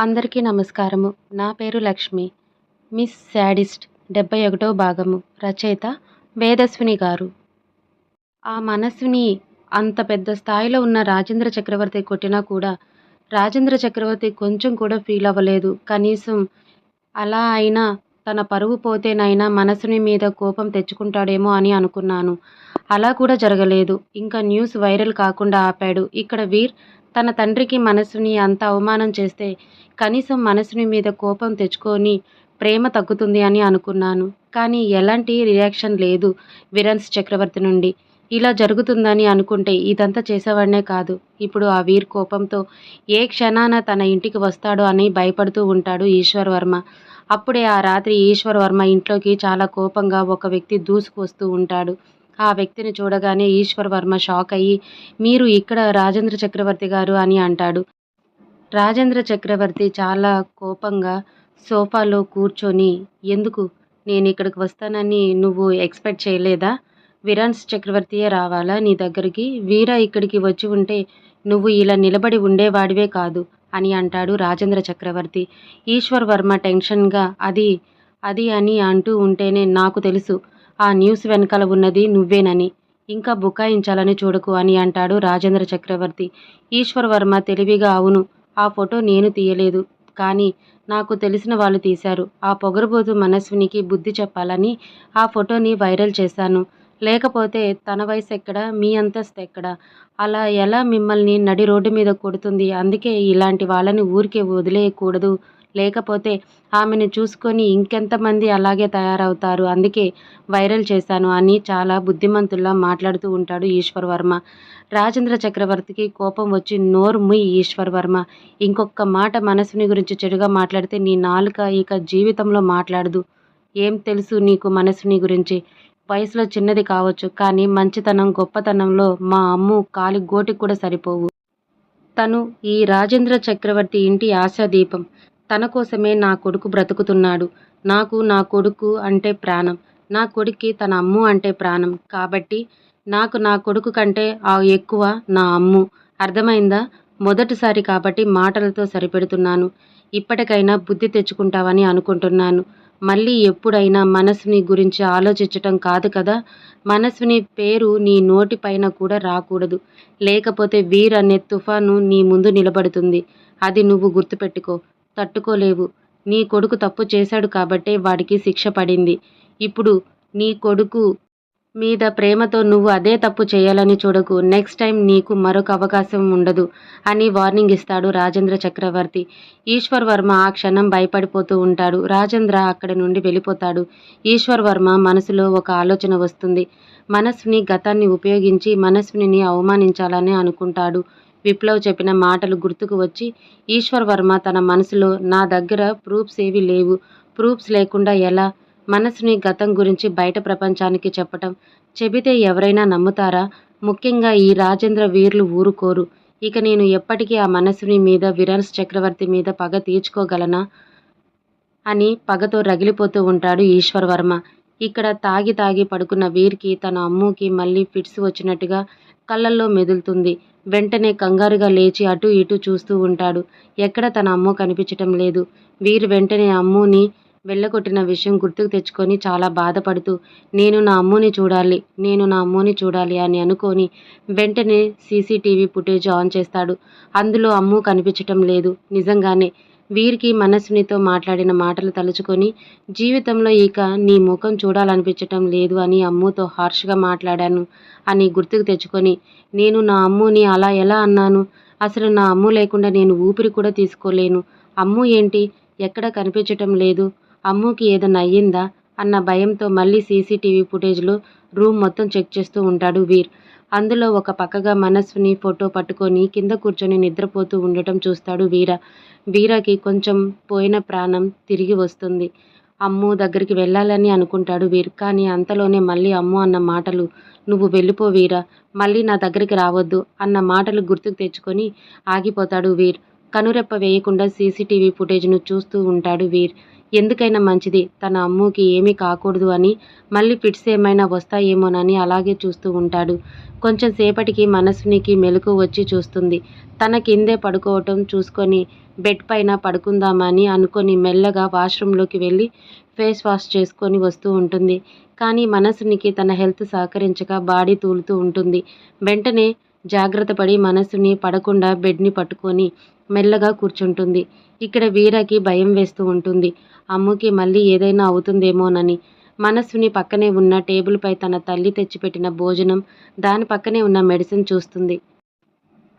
అందరికీ నమస్కారము. నా పేరు లక్ష్మి. మిస్ శాడిస్ట్ డెబ్బై ఒకటో భాగము. రచయిత వేదస్విని గారు. ఆ మనస్విని అంత పెద్ద స్థాయిలో ఉన్న రాజేంద్ర చక్రవర్తి కొట్టినా కూడా రాజేంద్ర చక్రవర్తి కొంచెం కూడా ఫీల్ అవ్వలేదు. కనీసం అలా అయినా తన పరువు పోతేనైనా మనసుని మీద కోపం తెచ్చుకుంటాడేమో అని అనుకున్నాను. అలా కూడా జరగలేదు. ఇంకా న్యూస్ వైరల్ కాకుండా ఆపాడు. ఇక్కడ వీర్ తన తండ్రికి మనసుని అంత అవమానం చేస్తే కనీసం మనసుని మీద కోపం తెచ్చుకొని ప్రేమ తగ్గుతుంది అని అనుకున్నాను. కానీ ఎలాంటి రియాక్షన్ లేదు విరన్స్ చక్రవర్తి నుండి. ఇలా జరుగుతుందని అనుకుంటే ఇదంతా చేసేవాడినే కాదు. ఇప్పుడు ఆ వీర్ కోపంతో ఏ క్షణాన తన ఇంటికి వస్తాడో అని భయపడుతూ ఉంటాడు ఈశ్వర్ వర్మ. అప్పుడే ఆ రాత్రి ఈశ్వర్ వర్మ ఇంట్లోకి చాలా కోపంగా ఒక వ్యక్తి దూసుకు వస్తూ ఉంటాడు. ఆ వ్యక్తిని చూడగానే ఈశ్వర్ వర్మ షాక్ అయ్యి మీరు ఇక్కడ రాజేంద్ర చక్రవర్తి గారు అని అంటాడు. రాజేంద్ర చక్రవర్తి చాలా కోపంగా సోఫాలో కూర్చొని ఎందుకు? నేను ఇక్కడికి వస్తానని నువ్వు ఎక్స్పెక్ట్ చేయలేదా? విరాన్స్ చక్రవర్తియే రావాలా నీ దగ్గరికి? వీర ఇక్కడికి వచ్చి ఉంటే నువ్వు ఇలా నిలబడి ఉండేవాడివే కాదు అని అంటాడు రాజేంద్ర చక్రవర్తి. ఈశ్వర్ వర్మ టెన్షన్గా అది అది అని అంటూ ఉంటేనే నాకు తెలుసు. ఆ న్యూస్ వెనకాల ఉన్నది నువ్వేనని. ఇంకా బుకాయించాలని చూడకు అని అంటాడు రాజేంద్ర చక్రవర్తి. ఈశ్వర్ వర్మ తెలివిగా అవును ఆ ఫోటో నేను తీయలేదు. కానీ నాకు తెలిసిన వాళ్ళు తీశారు. ఆ పొగరబోతు మనస్వినికి బుద్ధి చెప్పాలని ఆ ఫోటోని వైరల్ చేశాను. లేకపోతే తన వయసు ఎక్కడ మీ అంతస్తు ఎక్కడ? అలా ఎలా మిమ్మల్ని నడి రోడ్డు మీద కొడుతుంది? అందుకే ఇలాంటి వాళ్ళని ఊరికే వదిలేయకూడదు. లేకపోతే ఆమెను చూసుకొని ఇంకెంతమంది అలాగే తయారవుతారు. అందుకే వైరల్ చేశాను. అని చాలా బుద్ధిమంతుల్లా మాట్లాడుతూ ఉంటాడు ఈశ్వర్ వర్మ. రాజేంద్ర చక్రవర్తికి కోపం వచ్చి నోరు ముయ్ ఈశ్వర్ వర్మ. ఇంకొక మాట మనసుని గురించి చెడుగా మాట్లాడితే నీ నాలుక ఇక జీవితంలో మాట్లాడదు. ఏం తెలుసు నీకు మనసుని గురించి? వయసులో చిన్నది కావచ్చు కానీ మంచితనం గొప్పతనంలో మా అమ్ము కాలి గోటికి కూడా సరిపోవు. తను ఈ రాజేంద్ర చక్రవర్తి ఇంటి ఆశాదీపం. తన కోసమే నా కొడుకు బ్రతుకుతున్నాడు. నాకు నా కొడుకు అంటే ప్రాణం. నా కొడుక్కి తన అమ్ము అంటే ప్రాణం. కాబట్టి నాకు నా కొడుకు కంటే ఆ ఎక్కువ నా అమ్ము. అర్థమైందా? మొదటిసారి కాబట్టి మాటలతో సరిపెడుతున్నాను. ఇప్పటికైనా బుద్ధి తెచ్చుకుంటావని అనుకుంటున్నాను. మళ్ళీ ఎప్పుడైనా మనసుని గురించి ఆలోచించటం కాదు కదా? మనసుని పేరు నీ నోటిపైన కూడా రాకూడదు. లేకపోతే వీర్ అనే తుఫాను నీ ముందు నిలబడుతుంది. అది నువ్వు గుర్తుపెట్టుకో. తట్టుకోలేవు. నీ కొడుకు తప్పు చేశాడు కాబట్టే వాడికి శిక్ష పడింది. ఇప్పుడు నీ కొడుకు మీద ప్రేమతో నువ్వు అదే తప్పు చేయాలని చూడకు. నెక్స్ట్ టైం నీకు మరొక అవకాశం ఉండదు అని వార్నింగ్ ఇస్తాడు రాజేంద్ర చక్రవర్తి. ఈశ్వర్ వర్మ ఆ క్షణం భయపడిపోతూ ఉంటాడు. రాజేంద్ర అక్కడి నుండి వెళ్ళిపోతాడు. ఈశ్వర్ వర్మ మనసులో ఒక ఆలోచన వస్తుంది. మనస్విని గతాన్ని ఉపయోగించి మనస్విని అవమానించాలని అనుకుంటాడు. విప్లవ్ చెప్పిన మాటలు గుర్తుకు వచ్చి ఈశ్వర్ వర్మ తన మనసులో నా దగ్గర ప్రూఫ్స్ ఏవి లేవు. ప్రూఫ్స్ లేకుండా ఎలా? మనసుని గతం గురించి బయట ప్రపంచానికి చెప్పటం. చెబితే ఎవరైనా నమ్ముతారా? ముఖ్యంగా ఈ రాజేంద్ర వీర్లు ఊరుకోరు. ఇక నేను ఎప్పటికీ ఆ మనసుని మీద విరాన్స్ చక్రవర్తి మీద పగ తీర్చుకోగలనా? అని పగతో రగిలిపోతూ ఉంటాడు ఈశ్వర్ వర్మ ఇక్కడ తాగి తాగి పడుకున్న వీర్కి తన అమ్ముకి మళ్ళీ ఫిట్స్ వచ్చినట్టుగా కళ్ళల్లో మెదులుతుంది. వెంటనే కంగారుగా లేచి అటు ఇటు చూస్తూ ఉంటాడు. ఎక్కడ తన అమ్ము కనిపించటం లేదు. వీరు వెంటనే అమ్ముని వెళ్ళగొట్టిన విషయం గుర్తుకు తెచ్చుకొని చాలా బాధపడుతూ నేను నా అమ్ముని చూడాలి నేను నా అమ్ముని చూడాలి అని అనుకొని వెంటనే సీసీటీవీ ఫుటేజ్ ఆన్ చేస్తాడు. అందులో అమ్ము కనిపించటం లేదు. నిజంగానే వీరికి మనస్సునితో మాట్లాడిన మాటలు తలుచుకొని జీవితంలో ఇక నీ ముఖం చూడాలనిపించటం లేదు అని అమ్ముతో హార్ష్గా మాట్లాడాను అని గుర్తుకు తెచ్చుకొని నేను నా అమ్ముని అలా ఎలా అన్నాను? అసలు నా అమ్ము లేకుండా నేను ఊపిరి కూడా తీసుకోలేను. అమ్ము ఏంటి? ఎక్కడ కనిపించటం లేదు. అమ్ముకి ఏదన్నా అయ్యిందా? అన్న భయంతో మళ్ళీ సీసీటీవీ ఫుటేజ్లో రూమ్ మొత్తం చెక్ చేస్తూ ఉంటాడు వీర్. అందులో ఒక పక్కగా మనస్సుని ఫోటో పట్టుకొని కింద కూర్చొని నిద్రపోతూ ఉండటం చూస్తాడు వీర. వీరకి కొంచెం పోయిన ప్రాణం తిరిగి వస్తుంది. అమ్ము దగ్గరికి వెళ్ళాలని అనుకుంటాడు వీర్. కానీ అంతలోనే మళ్ళీ అమ్ము అన్న మాటలు నువ్వు వెళ్ళిపో వీర మళ్ళీ నా దగ్గరికి రావద్దు అన్న మాటలు గుర్తుకు తెచ్చుకొని ఆగిపోతాడు వీర్. కనురెప్ప వేయకుండా సీసీటీవీ ఫుటేజ్ను చూస్తూ ఉంటాడు వీర్. ఎందుకైనా మంచిది. తన అమ్ముకి ఏమీ కాకూడదు అని మళ్ళీ ఫిట్స్ ఏమైనా వస్తాయేమోనని అలాగే చూస్తూ ఉంటాడు. కొంచెం సేపటికి మనసునికి మెలకు వచ్చి చూస్తుంది. తన కిందే పడుకోవటం చూసుకొని బెడ్ పైన పడుకుందామని అనుకొని మెల్లగా వాష్రూమ్లోకి వెళ్ళి ఫేస్ వాష్ చేసుకొని వస్తూ ఉంటుంది. కానీ మనసునికి తన హెల్త్ సహకరించక బాడీ తూలుతూ ఉంటుంది. వెంటనే జాగ్రత్త పడి మనసుని పడకుండా బెడ్ని పట్టుకొని మెల్లగా కూర్చుంటుంది. ఇక్కడ వీరకి భయం వేస్తూ ఉంటుంది. అమ్ముకి మళ్ళీ ఏదైనా అవుతుందేమోనని. మనస్సుని పక్కనే ఉన్న టేబుల్పై తన తల్లి తెచ్చిపెట్టిన భోజనం దాని పక్కనే ఉన్న మెడిసిన్ చూస్తుంది.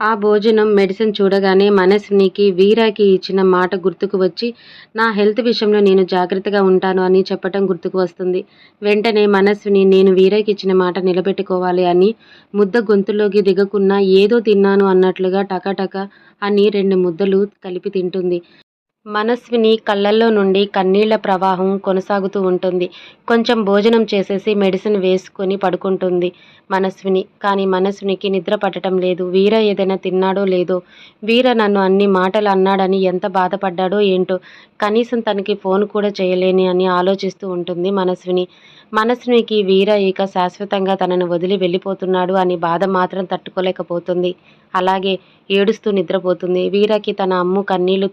ఆ భోజనం మెడిసిన్ చూడగానే మనస్వినికి వీరాకి ఇచ్చిన మాట గుర్తుకు వచ్చి నా హెల్త్ విషయంలో నేను జాగ్రత్తగా ఉంటాను అని చెప్పటం గుర్తుకు వస్తుంది. వెంటనే మనస్విని నేను వీరాకి ఇచ్చిన మాట నిలబెట్టుకోవాలి అని ముద్ద గొంతులోకి దిగకున్నా ఏదో తిన్నాను అన్నట్లుగా టకటక అని రెండు ముద్దలు కలిపి తింటుంది. మనస్విని కళ్ళల్లో నుండి కన్నీళ్ళ ప్రవాహం కొనసాగుతూ ఉంటుంది. కొంచెం భోజనం చేసేసి మెడిసిన్ వేసుకొని పడుకుంటుంది మనస్విని. కానీ మనస్వినికి నిద్ర పట్టడం లేదు. వీర ఏదైనా తిన్నాడో లేదో? వీర నన్ను అన్ని మాటలు అన్నాడని ఎంత బాధపడ్డాడో ఏంటో? కనీసం తనకి ఫోన్ కూడా చేయలేని అని ఆలోచిస్తూ ఉంటుంది మనస్విని. మనసునికి వీర ఇక శాశ్వతంగా తనను వదిలి వెళ్ళిపోతున్నాడు అని బాధ మాత్రం తట్టుకోలేకపోతుంది. అలాగే ఏడుస్తూ నిద్రపోతుంది. వీరకి తన అమ్ము కన్నీళ్ళు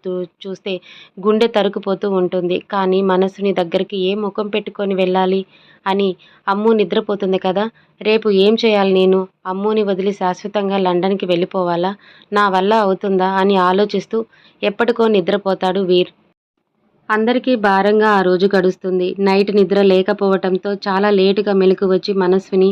చూస్తే గుండె తరుకుపోతూ ఉంటుంది. కానీ మనసుని దగ్గరికి ఏ ముఖం పెట్టుకొని వెళ్ళాలి అని అమ్ము నిద్రపోతుంది కదా? రేపు ఏం చేయాలి నేను? అమ్ముని వదిలి శాశ్వతంగా లండన్కి వెళ్ళిపోవాలా? నా వల్ల అవుతుందా? అని ఆలోచిస్తూ ఎప్పటికో నిద్రపోతాడు వీర్. అందరికీ భారంగా ఆ రోజు గడుస్తుంది. నైట్ నిద్ర లేకపోవటంతో చాలా లేటుగా మెలకు వచ్చి మనస్విని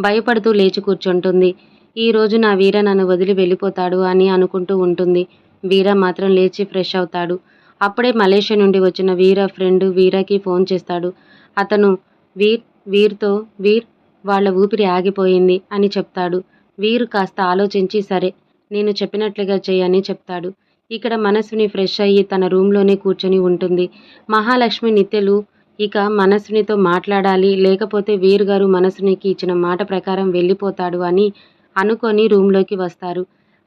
భయపడుతూ లేచి కూర్చుంటుంది. ఈ రోజు నా వీర నన్ను వదిలి వెళ్ళిపోతాడు అని అనుకుంటూ ఉంటుంది. వీర మాత్రం లేచి ఫ్రెష్ అవుతాడు. అప్పుడే మలేషియా నుండి వచ్చిన వీర ఫ్రెండ్ వీరకి ఫోన్ చేస్తాడు. అతను వీర్ వీర్తో వీర్ వాళ్ళ ఊపిరి ఆగిపోయింది అని చెప్తాడు. వీరు కాస్త ఆలోచించి సరే నేను చెప్పినట్లుగా చేయని చెప్తాడు. ఇక్కడ మనసుని ఫ్రెష్ అయ్యి తన రూమ్లోనే కూర్చొని ఉంటుంది. మహాలక్ష్మి నిత్యలు ఇక మనసునితో మాట్లాడాలి లేకపోతే వీరు గారు మనసునికి ఇచ్చిన మాట ప్రకారం వెళ్ళిపోతాడు అని అనుకొని రూమ్లోకి వస్తారు.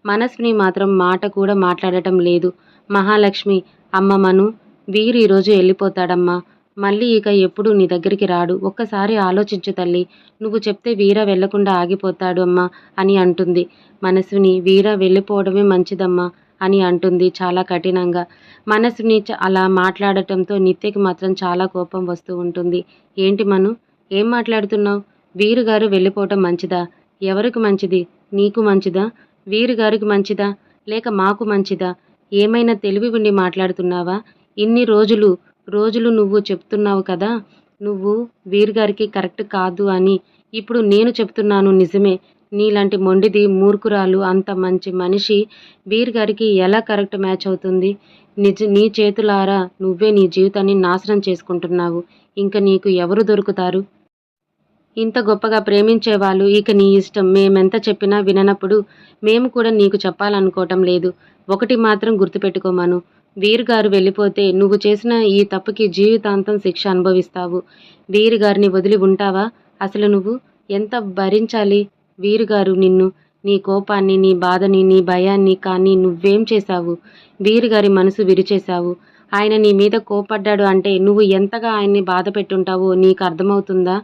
మనసుని మాత్రం మాట కూడా మాట్లాడటం లేదు. మహాలక్ష్మి అమ్మ మను వీరు ఈరోజు వెళ్ళిపోతాడమ్మా. మళ్ళీ ఇక ఎప్పుడు నీ దగ్గరికి రాడు. ఒక్కసారి ఆలోచించు తల్లి. నువ్వు చెప్తే వీర వెళ్ళకుండా ఆగిపోతాడు అమ్మా అని అంటుంది. మనసుని వీర వెళ్ళిపోవడమే మంచిదమ్మా. అని అంటుంది చాలా కఠినంగా. మనసుని అలా మాట్లాడటంతో నిత్యకి మాత్రం చాలా కోపం వస్తూ ఉంటుంది. ఏంటి మను? ఏం మాట్లాడుతున్నావు? వీరు గారు వెళ్ళిపోవటం మంచిదా? ఎవరికి మంచిది? నీకు మంచిదా? వీరు గారికి మంచిదా? లేక మాకు మంచిదా? ఏమైనా తెలివి ఉండి మాట్లాడుతున్నావా? ఇన్ని రోజులు రోజులు నువ్వు చెప్తున్నావు కదా? నువ్వు వీరుగారికి కరెక్ట్ కాదు అని. ఇప్పుడు నేను చెప్తున్నాను నిజమే. నీలాంటి మొండిది మూర్ఖురాలు అంత మంచి మనిషి వీరి గారికి ఎలా కరెక్ట్ మ్యాచ్ అవుతుంది? నిజ నీ చేతులారా నువ్వే నీ జీవితాన్ని నాశనం చేసుకుంటున్నావు. ఇంకా నీకు ఎవరు దొరుకుతారు? ఇంత గొప్పగా ప్రేమించేవాళ్ళు ఇక నీ ఇష్టం. మేమెంత చెప్పినా విననప్పుడు మేము కూడా నీకు చెప్పాలనుకోవటం లేదు. ఒకటి మాత్రం గుర్తుపెట్టుకోమాను వీరు గారు వెళ్ళిపోతే నువ్వు చేసిన ఈ తప్పుకి జీవితాంతం శిక్ష అనుభవిస్తావు. వీరు గారిని వదిలి ఉంటావా? అసలు నువ్వు ఎంత భరించాలి? వీరు గారు నిన్ను నీ కోపాన్ని నీ బాధని నీ భయాన్ని కానీ నువ్వేం చేశావు? వీరు గారి మనసు విరిచేశావు. ఆయన నీ మీద కోపడ్డాడు అంటే నువ్వు ఎంతగా ఆయన్ని బాధ పెట్టుంటావో నీకు అర్థమవుతుందా?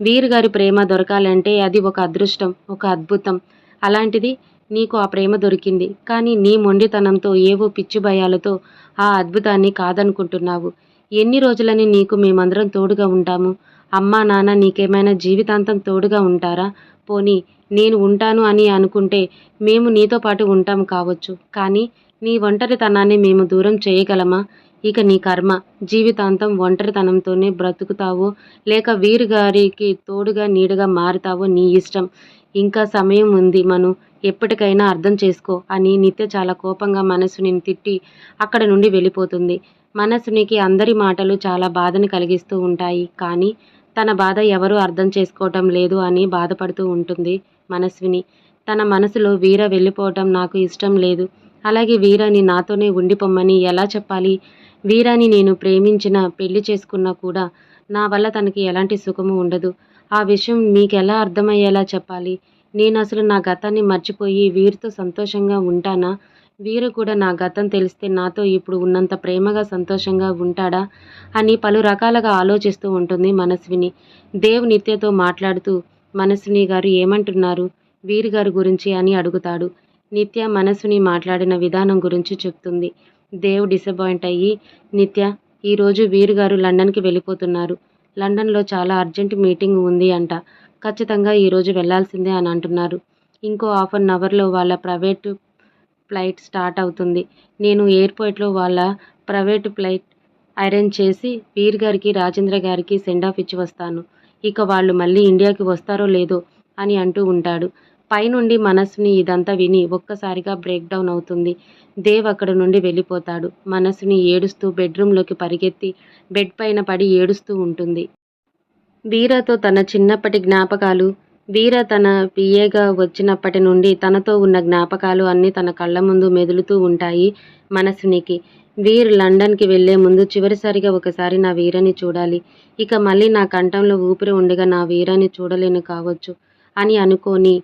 వీరుగారి ప్రేమ దొరకాలంటే అది ఒక అదృష్టం ఒక అద్భుతం. అలాంటిది నీకు ఆ ప్రేమ దొరికింది. కానీ నీ మొండితనంతో ఏవో పిచ్చి భయాలతో ఆ అద్భుతాన్ని కాదనుకుంటున్నావు. ఎన్ని రోజులని నీకు మేమందరం తోడుగా ఉంటాము? అమ్మా నాన్న నీకేమైనా జీవితాంతం తోడుగా ఉంటారా? పోని నేను ఉంటాను అని అనుకుంటే మేము నీతో పాటు ఉంటాం కావచ్చు. కానీ నీ ఒంటరితనాన్ని మేము దూరం చేయగలమా? ఇక నీ కర్మ జీవితాంతం ఒంటరితనంతోనే బ్రతుకుతావో లేక వీరు గారికి తోడుగా నీడగా మారుతావో నీ ఇష్టం. ఇంకా సమయం ఉంది మను ఎప్పటికైనా అర్థం చేసుకో అని నిత్య చాలా కోపంగా మనసుని తిట్టి అక్కడ నుండి వెళ్ళిపోతుంది. మనసునికి అందరి మాటలు చాలా బాధను కలిగిస్తూ ఉంటాయి. కానీ తన బాధ ఎవరూ అర్థం చేసుకోవటం లేదు అని బాధపడుతూ ఉంటుంది మనస్విని. తన మనసులో వీర వెళ్ళిపోవటం నాకు ఇష్టం లేదు. అలాగే వీరని నాతోనే ఉండిపోమ్మని ఎలా చెప్పాలి? వీరాని నేను ప్రేమించిన పెళ్ళి చేసుకున్నా కూడా నా వల్ల తనకి ఎలాంటి సుఖము ఉండదు. ఆ విషయం మీకు ఎలా అర్థమయ్యేలా చెప్పాలి? నేను అసలు నా గతాన్ని మర్చిపోయి వీరితో సంతోషంగా ఉంటానా? వీరు కూడా నా గతం తెలిస్తే నాతో ఇప్పుడు ఉన్నంత ప్రేమగా సంతోషంగా ఉంటాడా అని పలు రకాలుగా ఆలోచిస్తూ ఉంటుంది మనస్విని. దేవ్ నిత్యతో మాట్లాడుతూ మనస్విని గారు ఏమంటున్నారు? వీరి గారి గురించి అని అడుగుతాడు. నిత్య మనస్విని మాట్లాడిన విధానం గురించి చెప్తుంది. దేవ్ డిసప్పాయింట్ అయ్యి నిత్య ఈరోజు వీరు గారు లండన్కి వెళ్ళిపోతున్నారు. లండన్లో చాలా అర్జెంట్ మీటింగ్ ఉంది అంట. ఖచ్చితంగా ఈరోజు వెళ్ళాల్సిందే అని అంటున్నారు. ఇంకో హాఫ్ అన్ అవర్లో వాళ్ళ ప్రైవేటు ఫ్లైట్ స్టార్ట్ అవుతుంది. నేను ఎయిర్పోర్ట్లో వాళ్ళ ప్రైవేట్ ఫ్లైట్ అరేంజ్ చేసి వీర్ గారికి రాజేంద్ర గారికి సెండ్ ఆఫ్ ఇచ్చి వస్తాను. ఇక వాళ్ళు మళ్ళీ ఇండియాకి వస్తారో లేదో అని అంటూ ఉంటాడు. పైనుండి మనస్సుని ఇదంతా విని ఒక్కసారిగా బ్రేక్ డౌన్ అవుతుంది. దేవ్ అక్కడ నుండి వెళ్ళిపోతాడు. మనస్సుని ఏడుస్తూ బెడ్రూమ్లోకి పరిగెత్తి బెడ్ పైన పడి ఏడుస్తూ ఉంటుంది. వీరతో తన చిన్నప్పటి జ్ఞాపకాలు వీర తన పిఏగా వచ్చినప్పటి నుండి తనతో ఉన్న జ్ఞాపకాలు అన్నీ తన కళ్ళ ముందు మెదులుతూ ఉంటాయి మనసునికి. వీర్ లండన్కి వెళ్ళే ముందు చివరిసారిగా ఒకసారి నా వీరని చూడాలి. ఇక మళ్ళీ నా కంఠంలో ఊపిరి ఉండగా నా వీరాన్ని చూడలేను కావచ్చు అని అనుకోని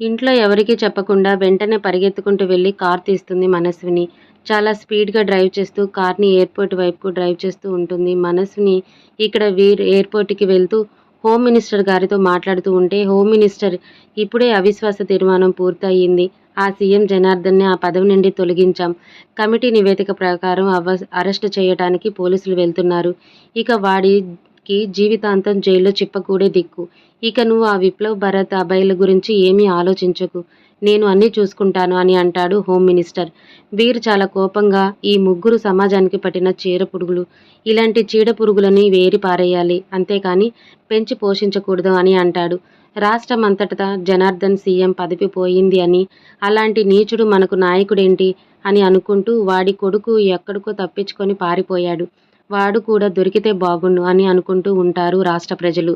ఇంట్లో ఎవరికీ చెప్పకుండా వెంటనే పరిగెత్తుకుంటూ వెళ్ళి కార్ తీస్తుంది మనస్విని. చాలా స్పీడ్గా డ్రైవ్ చేస్తూ కార్ని ఎయిర్పోర్ట్ వైపుకు డ్రైవ్ చేస్తూ ఉంటుంది. మనస్విని ఇక్కడ వీర్ ఎయిర్పోర్ట్కి వెళ్తూ హోమ్ మినిస్టర్ గారితో మాట్లాడుతూ ఉంటే హోమ్ మినిస్టర్ ఇప్పుడే అవిశ్వాస తీర్మానం పూర్తయింది. ఆ సీఎం జనార్దన్ని ఆ పదవి నుండి తొలగించాం. కమిటీ నివేదిక ప్రకారం అవ అరెస్ట్ చేయడానికి పోలీసులు వెళ్తున్నారు. ఇక వాడికి జీవితాంతం జైల్లో చిప్పకూడే దిక్కు. ఇక నువ్వు ఆ విప్లవ్ భరత్ అబ్బాయిల గురించి ఏమీ ఆలోచించకు. నేను అన్నీ చూసుకుంటాను అని అంటాడు హోమ్ మినిస్టర్. వీరు చాలా కోపంగా ఈ ముగ్గురు సమాజానికి పట్టిన చీడ పురుగులు ఇలాంటి చీడ పురుగులని వేరి పారేయాలి అంతేకాని పెంచి పోషించకూడదు అని అంటాడు. రాష్ట్రం అంతటా జనార్దన్ సీఎం పదవి పోయింది అని అలాంటి నీచుడు మనకు నాయకుడేంటి అని అనుకుంటూ వాడి కొడుకు ఎక్కడికో తప్పించుకొని పారిపోయాడు. వాడు కూడా దొరికితే బాగుండు అని అనుకుంటూ ఉంటారు రాష్ట్ర ప్రజలు.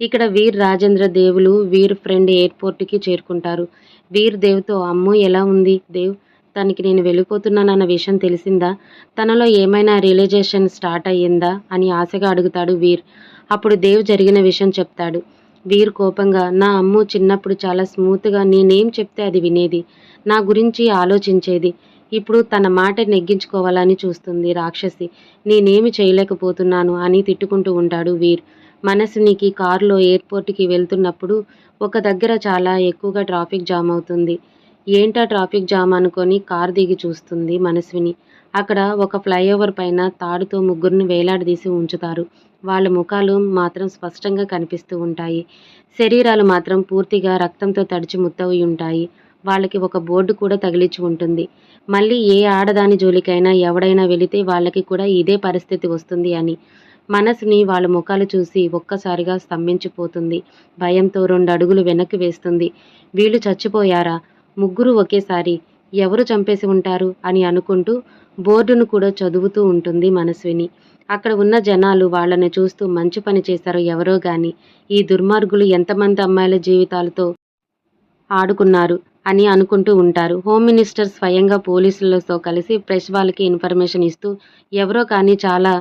ఇక్కడ వీర్ రాజేంద్ర దేవులు వీర్ ఫ్రెండ్ ఎయిర్పోర్ట్కి చేరుకుంటారు. వీర్ దేవ్తో అమ్ము ఎలా ఉంది? దేవ్ తనకి నేను వెళ్ళిపోతున్నానన్న విషయం తెలిసిందా? తనలో ఏమైనా రియలైజేషన్ స్టార్ట్ అయ్యిందా? అని ఆశగా అడుగుతాడు వీర్. అప్పుడు దేవ్ జరిగిన విషయం చెప్తాడు. వీర్ కోపంగా నా అమ్ము చిన్నప్పుడు చాలా స్మూత్గా నేనేం చెప్తే అది వినేది నా గురించి ఆలోచించేది. ఇప్పుడు తన మాట నెగ్గించుకోవాలని చూస్తుంది రాక్షసి. నేనేమి చేయలేకపోతున్నాను అని తిట్టుకుంటూ ఉంటాడు వీర్. మనసునికి కారులో ఎయిర్పోర్ట్కి వెళ్తున్నప్పుడు ఒక దగ్గర చాలా ఎక్కువగా ట్రాఫిక్ జామ్ అవుతుంది. ఏంటా ట్రాఫిక్ జామ్ అనుకొని కార్ దిగి చూస్తుంది మనస్విని అక్కడ ఒక ఫ్లైఓవర్ పైన తాడుతో ముగ్గురిని వేలాడదీసి ఉంచుతారు. వాళ్ళ ముఖాలు మాత్రం స్పష్టంగా కనిపిస్తూ ఉంటాయి. శరీరాలు మాత్రం పూర్తిగా రక్తంతో తడిచి ముత్తవి ఉంటాయి. వాళ్ళకి ఒక బోర్డు కూడా తగిలించి ఉంటుంది. మళ్ళీ ఏ ఆడదాని జోలికైనా ఎవడైనా వెళితే వాళ్ళకి కూడా ఇదే పరిస్థితి వస్తుంది అని. మనసుని వాళ్ళ ముఖాలు చూసి ఒక్కసారిగా స్తంభించిపోతుంది. భయంతో రెండు అడుగులు వెనక్కి వేస్తుంది. వీళ్ళు చచ్చిపోయారా? ముగ్గురు ఒకేసారి ఎవరు చంపేసి ఉంటారు? అని అనుకుంటూ బోర్డును కూడా చదువుతూ ఉంటుంది మనస్విని. అక్కడ ఉన్న జనాలు వాళ్ళని చూస్తూ మంచి పని చేశారు ఎవరో గాని ఈ దుర్మార్గులు ఎంతమంది అమ్మాయిల జీవితాలతో ఆడుకున్నారు అని అనుకుంటూ ఉంటారు. హోమ్ మినిస్టర్ స్వయంగా పోలీసులతో కలిసి ప్రెస్ వాళ్ళకి ఇన్ఫర్మేషన్ ఇస్తూ ఎవరో కానీ చాలా